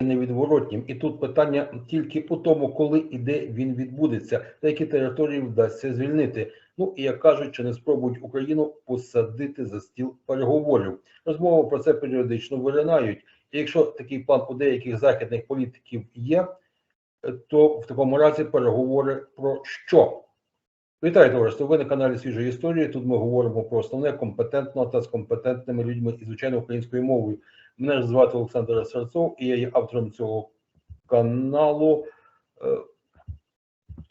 невідворотнім. І тут питання тільки по тому, коли і де він відбудеться, та які території вдасться звільнити. Ну і як кажуть, чи не спробують Україну посадити за стіл переговорів. Розмови про це періодично виринають. І якщо такий план у деяких західних політиків є, то в такому разі переговори про що? Вітаю, товариство. Ви на каналі Свіжої історії. Тут ми говоримо про основне компетентно та з компетентними людьми і звичайно українською мовою. Мене звати Олександр Серцов, і я є автором цього каналу.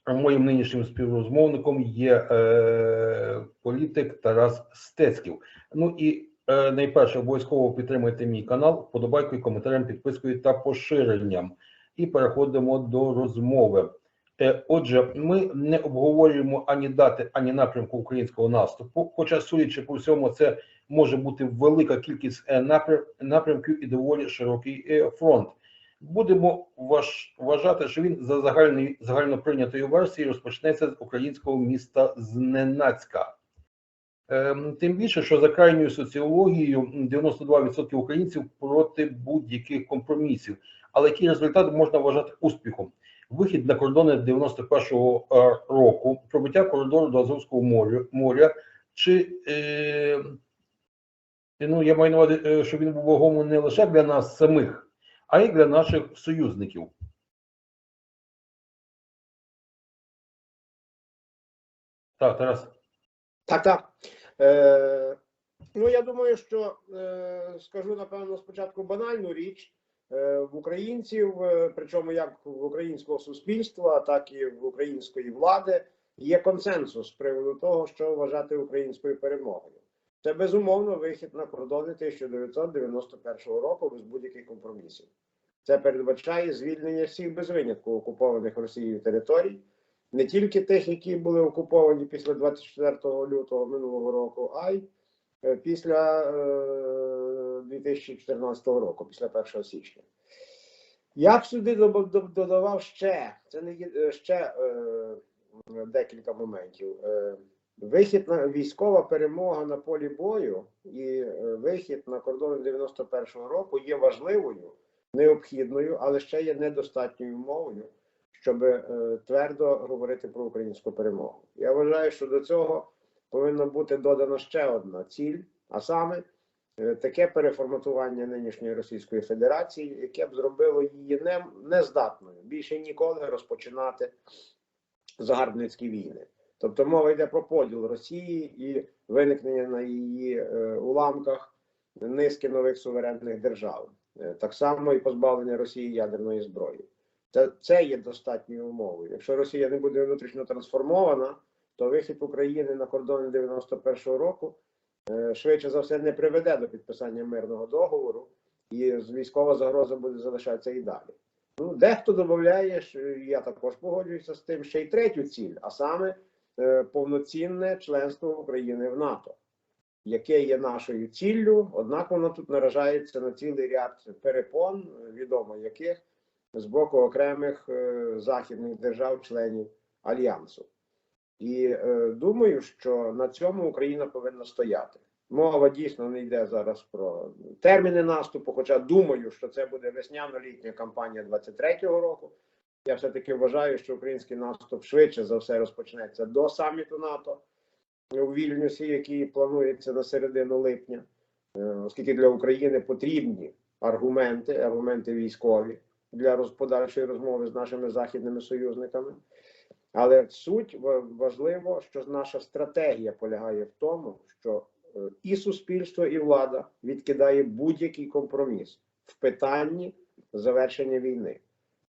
Е, Моїм нинішнім співрозмовником є е, політик Тарас Стецьків. Ну і е, найперше обов'язково підтримуйте мій канал вподобайкою, коментарем, підпискою та поширенням. І переходимо до розмови. Е, Отже, ми не обговорюємо ані дати, ані напрямку українського наступу. Хоча, судячи по всьому, це може бути велика кількість е, напрямків і доволі широкий е, фронт. Будемо важ- вважати, що він за загальною загально прийнятою версією розпочнеться з українського міста Зненацька. Ем, Тим більше, що за крайньою соціологією м, 92% українців проти будь-яких компромісів. Але який результат можна вважати успіхом? Вихід на кордони 91-го е, року, пробиття коридору до Азовського моря, моря чи е, ну я маю на увазі, е, що він був вагомий не лише для нас самих, а й для наших союзників. Так, Тарас. Так, так. Е, ну, я думаю, що е, скажу, напевно, спочатку банальну річ. Е, в українців, е, причому як в українського суспільства, так і в української влади, є консенсус з приводу того, що вважати українською перемогою. Це безумовно вихід на кордони 1991 року без будь-яких компромісів. Це передбачає звільнення всіх без винятку окупованих Росією територій, не тільки тих, які були окуповані після 24 лютого минулого року, а й е, після 2014 року, після 1 січня. Я б сюди додавав ще, це не е, ще е, декілька моментів. Е, Вихід на військова перемога на полі бою і е, вихід на кордони 91-го року є важливою, необхідною, але ще є недостатньою умовою, щоб е, твердо говорити про українську перемогу. Я вважаю, що до цього повинна бути додана ще одна ціль, а саме таке переформатування нинішньої Російської Федерації, яке б зробило її не, нездатною більше ніколи розпочинати загарбницькі війни. Тобто мова йде про поділ Росії і виникнення на її е, уламках низки нових суверенних держав, Е, так само і позбавлення Росії ядерної зброї. Це, це є достатньою умовою. Якщо Росія не буде внутрішньо трансформована, то вихід України на кордони 91-го року е, швидше за все не приведе до підписання мирного договору, і військова загроза буде залишатися і далі. Ну, дехто додає, я також погоджуюся з тим, ще й третю ціль, а саме е, повноцінне членство України в НАТО, яке є нашою ціллю, однак воно тут наражається на цілий ряд перепон, е, відомо яких з боку окремих е, західних держав-членів альянсу. І е, думаю, що на цьому Україна повинна стояти. Мова дійсно не йде зараз про терміни наступу, хоча думаю, що це буде весняно-літня кампанія 23-го року. Я все-таки вважаю, що український наступ швидше за все розпочнеться до саміту НАТО у Вільнюсі, який планується на середину липня, Е, оскільки для України потрібні аргументи, аргументи військові для подальшої розмови з нашими західними союзниками. Але суть важливо, що наша стратегія полягає в тому, що е, і суспільство, і влада відкидає будь-який компроміс в питанні завершення війни.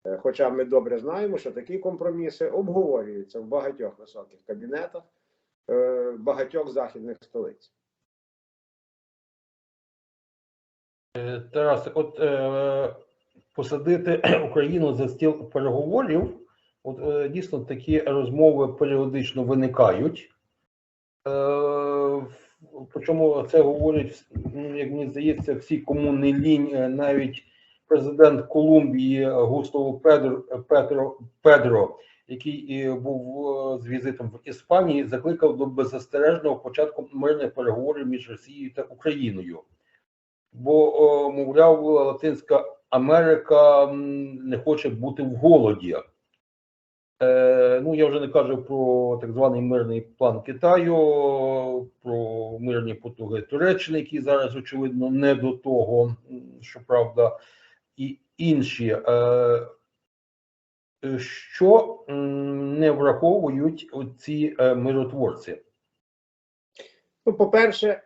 Е, Хоча ми добре знаємо, що такі компроміси обговорюються в багатьох високих кабінетах е, багатьох західних столиць. Тарас, от е, посадити Україну за стіл переговорів, от е, дійсно такі розмови періодично виникають. Е, причому це говорять, як мені здається, всі, кому лінь, е, навіть президент Колумбії Густаво Педро, Петро, Педро, який був з візитом в Іспанії, закликав до беззастережного початку мирних переговорів між Росією та Україною бо, мовляв, Латинська Америка не хоче бути в голоді. Е, ну, я вже не кажу про так званий мирний план Китаю, про мирні потуги Туреччини, які зараз, очевидно, не до того, м, щоправда, і інші. Е, е, що не враховують ці миротворці? Ну, по-перше,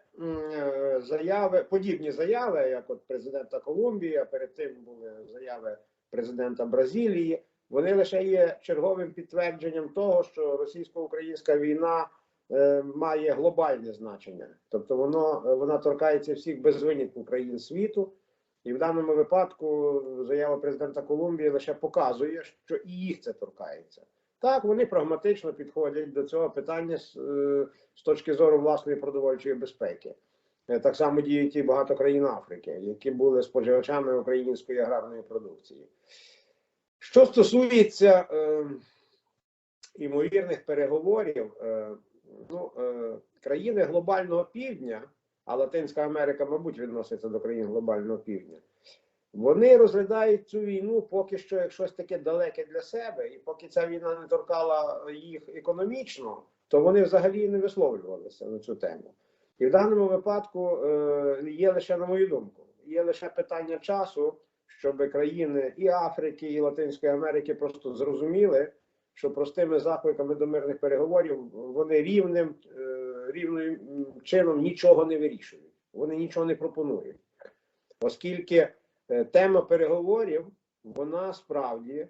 заяви, подібні заяви, як от президента Колумбії, а перед тим були заяви президента Бразилії, вони лише є черговим підтвердженням того, що російсько-українська війна е, має глобальне значення. Тобто воно, вона торкається всіх без винятку країн світу. І в даному випадку заява президента Колумбії лише показує, що і їх це торкається. Так, вони прагматично підходять до цього питання з, е, з точки зору власної продовольчої безпеки. Е, Так само діють і багато країн Африки, які були споживачами української аграрної продукції. Що стосується е, імовірних переговорів, е, ну, е, країни глобального півдня, а Латинська Америка, мабуть, відноситься до країн глобального півдня, вони розглядають цю війну поки що як щось таке далеке для себе, і поки ця війна не торкала їх економічно, то вони взагалі не висловлювалися на цю тему. І в даному випадку е, є лише, на мою думку, є лише питання часу, щоб країни і Африки, і Латинської Америки просто зрозуміли, що простими закликами до мирних переговорів вони рівним е, рівним чином нічого не вирішують. Вони нічого не пропонують, оскільки е, тема переговорів вона справді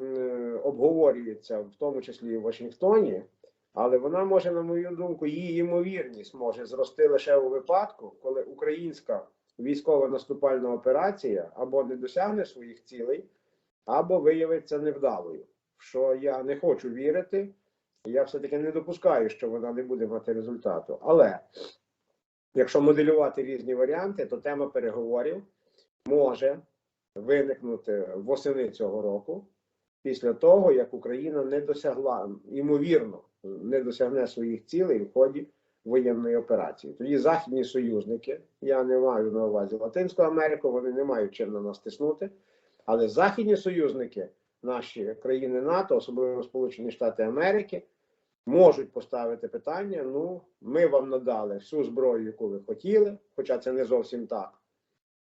е, обговорюється, в тому числі і в Вашингтоні, але вона може, на мою думку, її ймовірність може зрости лише у випадку, коли українська військова наступальна операція або не досягне своїх цілей, або виявиться невдалою. Що я не хочу вірити, я все-таки не допускаю, що вона не буде мати результату. Але якщо моделювати різні варіанти, то тема переговорів може виникнути восени цього року, після того, як Україна не досягла, ймовірно, не досягне своїх цілей в ході воєнної операції. Тоді західні союзники, я не маю на увазі Латинську Америку, вони не мають чим на нас тиснути, але західні союзники, наші країни НАТО, особливо Сполучені Штати Америки, можуть поставити питання: ну, ми вам надали всю зброю, яку ви хотіли, хоча це не зовсім так.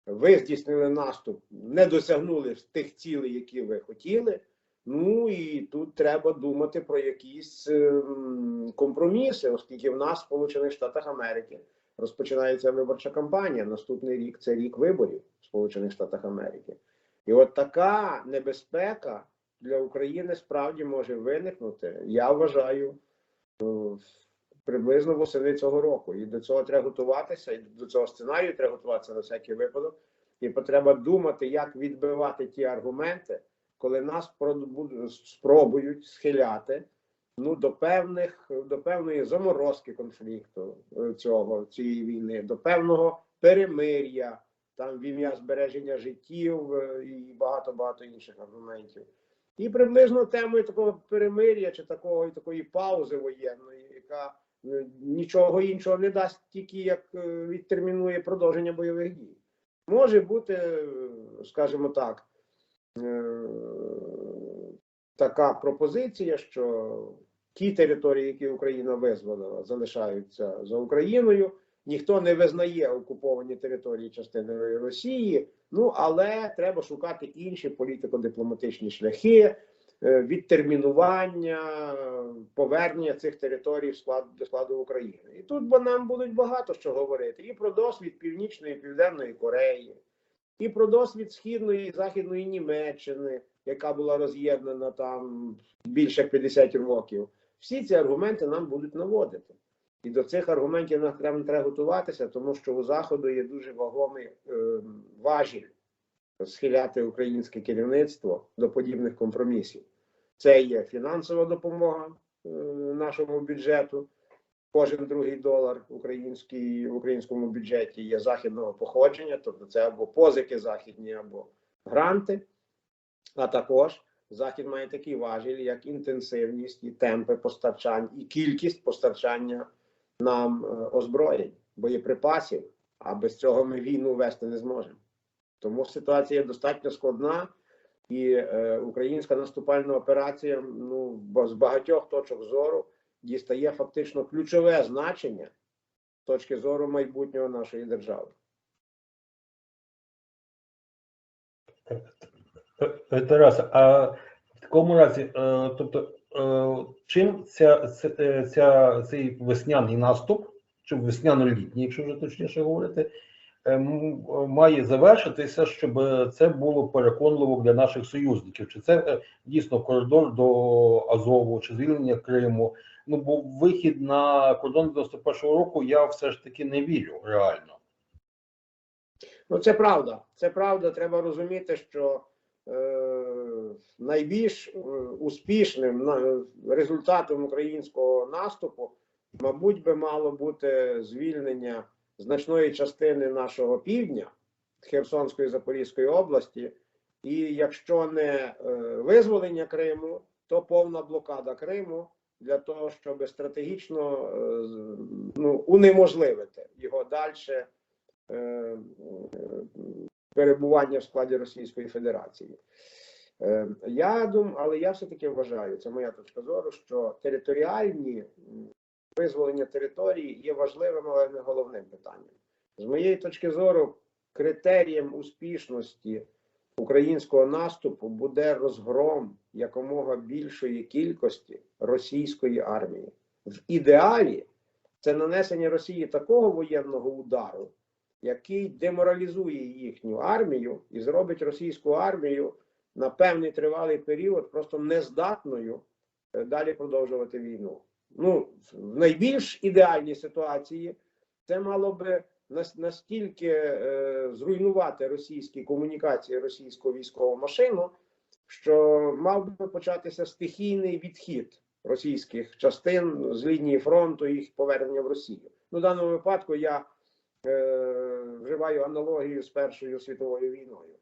Ви здійснили наступ, не досягнули тих цілей, які ви хотіли. Ну і тут треба думати про якісь ем, компроміси, оскільки в нас, в Сполучених Штатах Америки, розпочинається виборча кампанія. Наступний рік це рік виборів в Сполучених Штатах Америки. І от така небезпека для України справді може виникнути. Я вважаю е, приблизно восени цього року. І до цього треба готуватися, і до цього сценарію треба готуватися на всякий випадок. І потреба думати, як відбивати ті аргументи, коли нас спробують схиляти ну, до певних до певної заморозки конфлікту е, цього цієї війни, до певного перемир'я, там в ім'я збереження життів е, і багато багато інших аргументів. І приблизно темою такого перемир'я чи такого такої паузи воєнної, яка е, нічого іншого не дасть, тільки як відтермінує продовження бойових дій. Може бути, скажімо так, така пропозиція, що ті території, які Україна визволила, залишаються за Україною. Ніхто не визнає окуповані території частиною Росії. Ну але треба шукати інші політико-дипломатичні шляхи е, відтермінування, е, повернення цих територій в склад до складу України. І тут бо нам будуть багато що говорити і про досвід Північної і Південної Кореї, і про досвід Східної і Західної Німеччини, яка була роз'єднана там більше 50 років. Всі ці аргументи нам будуть наводити. І до цих аргументів нам треба, готуватися, тому що у Заходу є дуже вагомий е, важіль схиляти українське керівництво до подібних компромісів. Це є фінансова допомога е, нашому бюджету. Кожен другий долар український, в українському бюджеті є західного походження, тобто це або позики західні, або гранти. А також Захід має такий важіль, як інтенсивність і темпи постачань, і кількість постачання нам е, озброєнь, боєприпасів. А без цього ми війну вести не зможемо. Тому ситуація достатньо складна, і е, українська наступальна операція ну, з багатьох точок зору дістає фактично ключове значення з точки зору майбутнього нашої держави. Тарас, а в такому разі, е, тобто, е, чим ця, ця, е, ця, цей весняний наступ, чи весняно-літній, якщо вже точніше говорити, має завершитися, щоб це було переконливо для наших союзників? Чи це е, дійсно коридор до Азову, чи звільнення Криму? Ну, бо вихід на кордон 91-го року я все ж таки не вірю реально. Ну, це правда. Це правда. Треба розуміти, що е, найбільш е, успішним результатом українського наступу, мабуть, би мало бути звільнення значної частини нашого півдня Херсонської Запорізької області. І якщо не е, визволення Криму, то повна блокада Криму для того, щоб стратегічно е, ну, унеможливити його дальше е, перебування в складі Російської Федерації. Я думаю, але я все-таки вважаю, це моя точка зору, що територіальні визволення території є важливим, але не головним питанням. З моєї точки зору, критерієм успішності українського наступу буде розгром якомога більшої кількості російської армії. В ідеалі це нанесення Росії такого воєнного удару, який деморалізує їхню армію і зробить російську армію на певний тривалий період просто нездатною е, далі продовжувати війну. Ну, в найбільш ідеальній ситуації це мало би настільки е, зруйнувати російські комунікації, російську військову машину, що мав би початися стихійний відхід російських частин з лінії фронту їх повернення в Росію. Ну, в даному випадку я е, вживаю аналогію з Першою світовою війною,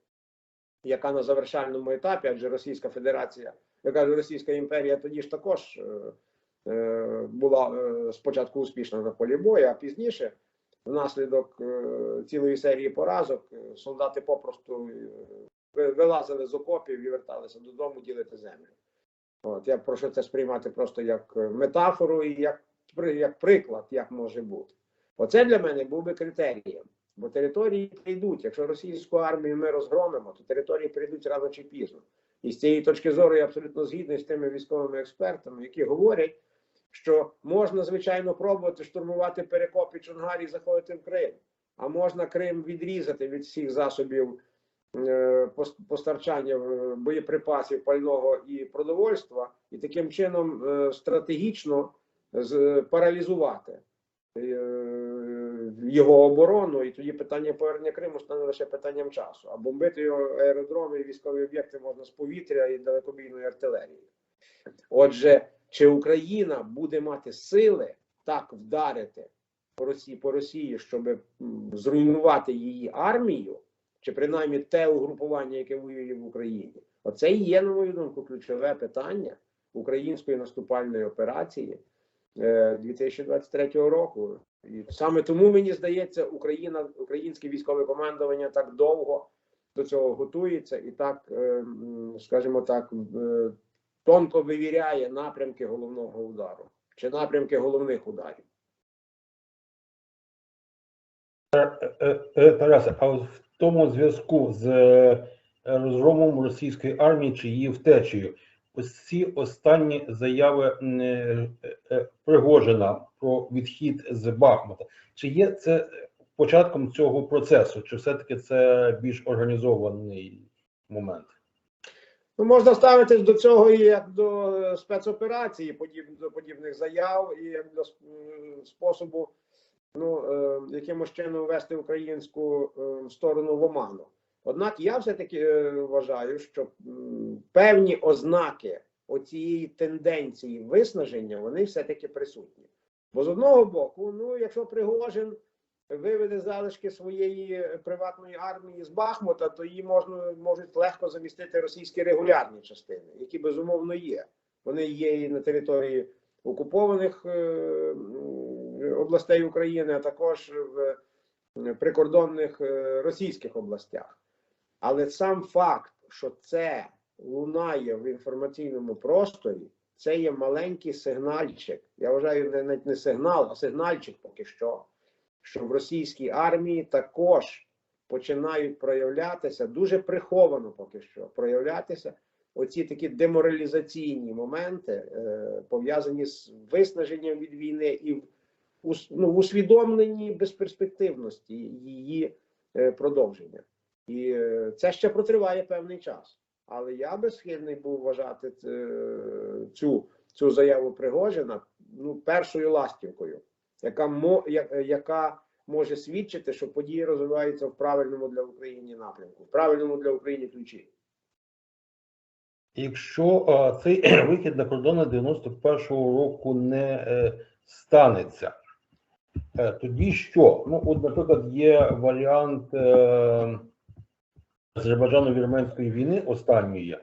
яка на завершальному етапі, адже Російська Федерація, я кажу, Російська імперія тоді ж також е, була е, спочатку успішна на полі бою, а пізніше, внаслідок е, цілої серії поразок, е, солдати попросту е, вилазили з окопів і верталися додому ділити землю. От я прошу це сприймати просто як е, метафору і як, як приклад, як може бути. Оце для мене був би критерієм. Бо території прийдуть. Якщо російську армію ми розгромимо, то території прийдуть рано чи пізно. І з цієї точки зору я абсолютно згідний з тими військовими експертами, які говорять, що можна, звичайно, пробувати штурмувати перекопи Чонгарі і заходити в Крим, а можна Крим відрізати від всіх засобів е, постачання е, боєприпасів, пального і продовольства, і таким чином е, стратегічно паралізувати його оборону, і тоді питання повернення Криму стане лише питанням часу. А бомбити його аеродроми і військові об'єкти можна з повітря і далекобійної артилерії. Отже, чи Україна буде мати сили так вдарити по Росії, по Росії, щоб зруйнувати її армію, чи принаймні те угрупування, яке воює в Україні? Оце і є, на мою думку, ключове питання української наступальної операції е, 2023 року. І саме тому мені здається, Україна, українське військове командування так довго до цього готується і так, е, скажімо так, е, тонко вивіряє напрямки головного удару чи напрямки головних ударів. Е, е, Тарасе, а в тому зв'язку з е, розгромом російської армії чи її втечею, ось останні заяви е, е, Пригожина про відхід з Бахмута, чи є це початком цього процесу, чи все-таки це більш організований момент? Ну, можна ставитись до цього і як до е, спецоперації, подіб, до подібних заяв, і як до способу ну, е, якимось чином вести українську е, сторону в оману. Однак я все-таки е, вважаю, що м, певні ознаки оцієї тенденції виснаження вони все-таки присутні. Бо з одного боку, ну, якщо Пригожин виведе залишки своєї приватної армії з Бахмута, то її можна можуть легко замістити російські регулярні частини, які безумовно є. Вони є і на території окупованих е, областей України, а також в прикордонних е, російських областях. Але сам факт, що це лунає в інформаційному просторі, це є маленький сигнальчик. Я вважаю, навіть не сигнал, а сигнальчик поки що, що в російській армії також починають проявлятися дуже приховано поки що проявлятися оці такі деморалізаційні моменти, е, пов'язані з виснаженням від війни і в ну, усвідомленні безперспективності її е, продовження. І е, це ще протриває певний час. Але я би схильний був вважати цю, цю заяву Пригожина ну, першою ластівкою, яка, мо, яка може свідчити, що події розвиваються в правильному для України напрямку, в правильному для України ключі. Якщо е, цей вихід на кордони 91-го року не е, станеться, е, тоді що? Ну, от, наприклад, є варіант е, Азербайджано-Вірменської війни останньої,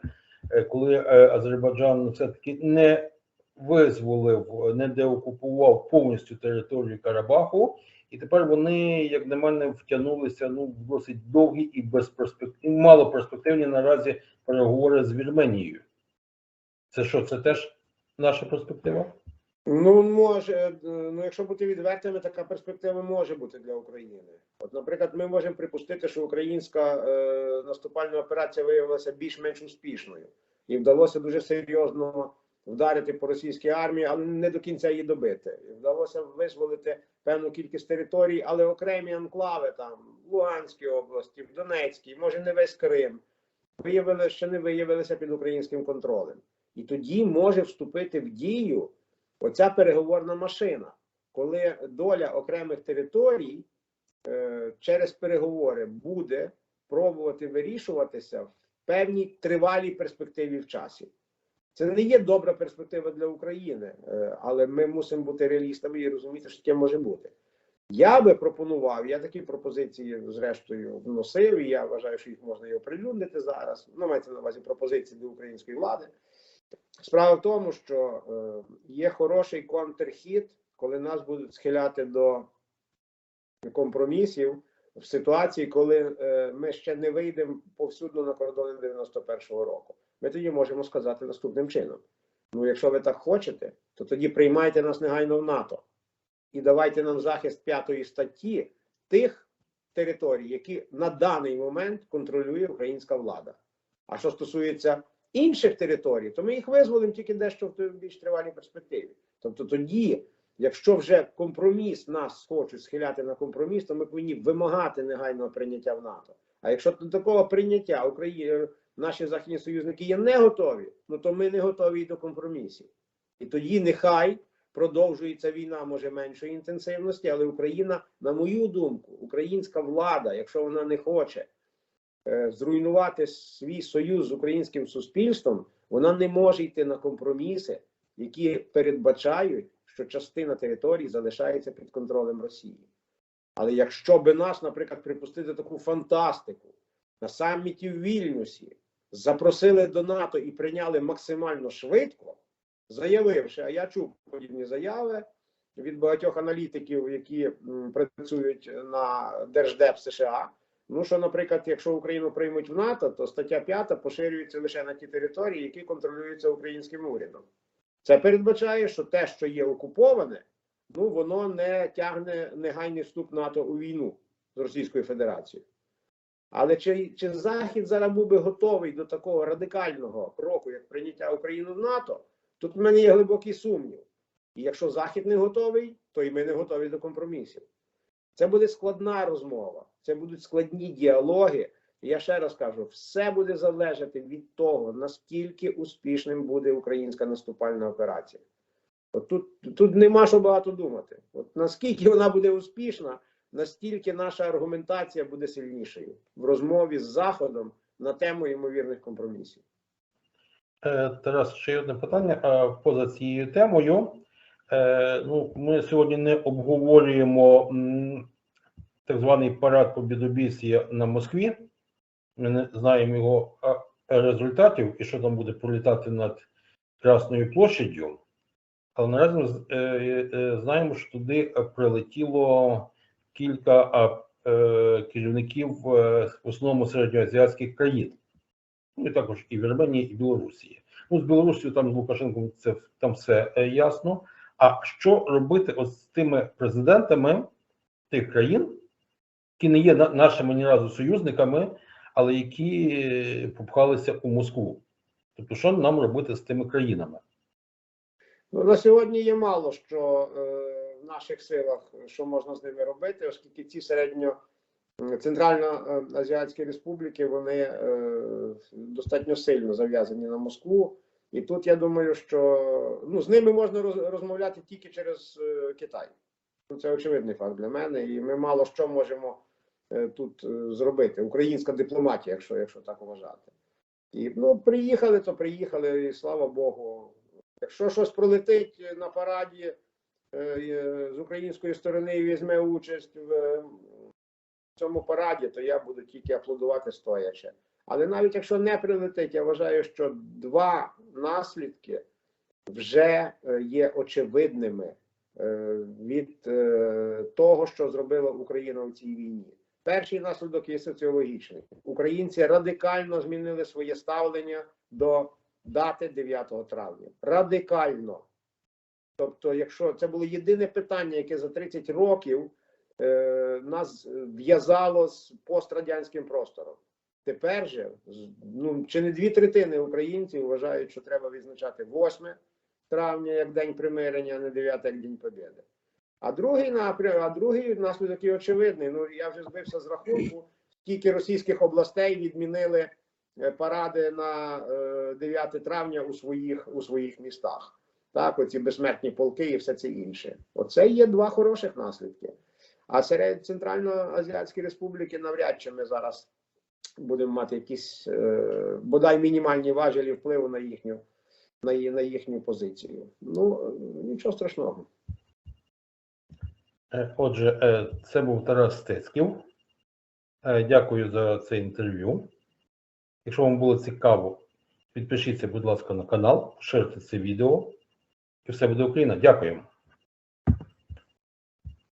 е, коли е, Азербайджан все-таки не визволив, не деокупував повністю територію Карабаху, і тепер вони, як на мене, втягнулися ну, в досить довгі і безперспективні, малоперспективні наразі переговори з Вірменією. Це що, це теж наша перспектива? Ну, може, е, ну якщо бути відвертими, така перспектива може бути для України. От, наприклад, ми можемо припустити, що українська е, наступальна операція виявилася більш-менш успішною, і вдалося дуже серйозно вдарити по російській армії, але не до кінця її добити. Вдалося визволити певну кількість територій, але окремі анклави там в Луганській області, в Донецькій, може не весь Крим, виявили, що не виявилися під українським контролем. І тоді може вступити в дію оця переговорна машина, коли доля окремих територій е, через переговори буде пробувати вирішуватися в певній тривалій перспективі в часі. Це не є добра перспектива для України, е, але ми мусимо бути реалістами і розуміти, що таке може бути. Я би пропонував, я такі пропозиції зрештою вносив, і я вважаю, що їх можна і оприлюднити зараз. Ну, мається на увазі пропозиції до української влади. Справа в тому, що е, є хороший контрхід, коли нас будуть схиляти до компромісів в ситуації, коли е, ми ще не вийдемо повсюдно на кордони 91-го року. Ми тоді можемо сказати наступним чином: ну, якщо ви так хочете, то тоді приймайте нас негайно в НАТО і давайте нам захист п'ятої статті тих територій, які на даний момент контролює українська влада. А що стосується інших територій, то ми їх визволимо тільки дещо в більш тривалій перспективі. Тобто тоді, якщо вже компроміс нас хочуть схиляти на компроміс, то ми повинні вимагати негайного прийняття в НАТО. А якщо до такого прийняття Україні наші західні союзники є не готові, ну то ми не готові і до компромісів. І тоді нехай продовжується війна, може меншої інтенсивності, але Україна, на мою думку, українська влада, якщо вона не хоче е, зруйнувати свій союз з українським суспільством, вона не може йти на компроміси, які передбачають, що частина території залишається під контролем Росії. Але якщо би нас, наприклад, припустити таку фантастику на саміті в Вільнюсі, запросили до НАТО і прийняли максимально швидко, заявивши, а я чув подібні заяви від багатьох аналітиків, які працюють на Держдеп США. Ну що, наприклад, якщо Україну приймуть в НАТО, то стаття 5 поширюється лише на ті території, які контролюються українським урядом. Це передбачає, що те, що є окуповане, ну воно не тягне негайний вступ НАТО у війну з Російською Федерацією. Але чи, чи Захід зараз був би готовий до такого радикального кроку, як прийняття України в НАТО, тут в мене є глибокий сумнів. І якщо Захід не готовий, то і ми не готові до компромісів. Це буде складна розмова, це будуть складні діалоги. Я ще раз кажу: все буде залежати від того, наскільки успішним буде українська наступальна операція. От тут, тут нема що багато думати. От наскільки вона буде успішна, настільки наша аргументація буде сильнішою в розмові з Заходом на тему ймовірних компромісів. Е, Тарас, ще одне питання е, поза цією темою. Е, Ну, ми сьогодні не обговорюємо так званий парад побідобісія на Москві. Ми не знаємо його е, результатів і що там буде пролітати над Красною площаддю. Але наразі ми з- е, е, знаємо, що туди прилетіло кілька е, е, керівників е, в основному середньоазіатських країн, ну і також і Вірменії, і Білорусі. Ну, з Білорусією там з Лукашенком це там все е, ясно. А що робити от з тими президентами тих країн, які не є на- нашими ні разу союзниками, але які е, попхалися у Москву? Тобто, що нам робити з тими країнами? Ну, на сьогодні є мало що е, в наших силах, що можна з ними робити, оскільки ці середньо центральноазіатські республіки вони е, достатньо сильно зав'язані на Москву. І тут я думаю, що ну, з ними можна роз, розмовляти тільки через е, Китай. Це очевидний факт для мене, і ми мало що можемо е, тут е, зробити. Українська дипломатія, якщо, якщо так вважати. І ну, приїхали, то приїхали, і слава Богу. Якщо щось пролетить на параді е, е, з української сторони і візьме участь в е, цьому параді, то я буду тільки аплодувати стоячи. Але навіть якщо не прилетить, я вважаю, що два наслідки вже е, є очевидними е, від е, того, що зробила Україна у цій війні. Перший наслідок є соціологічний. Українці радикально змінили своє ставлення до дати 9 травня. Радикально. Тобто, якщо це було єдине питання, яке за 30 років е, нас в'язало з пострадянським простором. Тепер же ну, чи не дві третини українців вважають, що треба відзначати 8 травня як день примирення, а не 9 як день побєди. А другий напрям, а другий наслідок є очевидний. Ну я вже збився з рахунку, скільки російських областей відмінили е, паради на е, 9 травня у своїх у своїх містах. Так, оці безсмертні полки і все це інше. Оце є два хороших наслідки. А серед Центральноазіатської республіки навряд чи ми зараз будемо мати якісь е, бодай мінімальні важелі впливу на їхню на, на їхню позицію. Ну е, нічого страшного. Е, Отже, е, це був Тарас Стецьків. Е, Дякую за це інтерв'ю. Якщо вам було цікаво, підпишіться, будь ласка, на канал, поширте це відео. І все буде Україна. Дякуємо.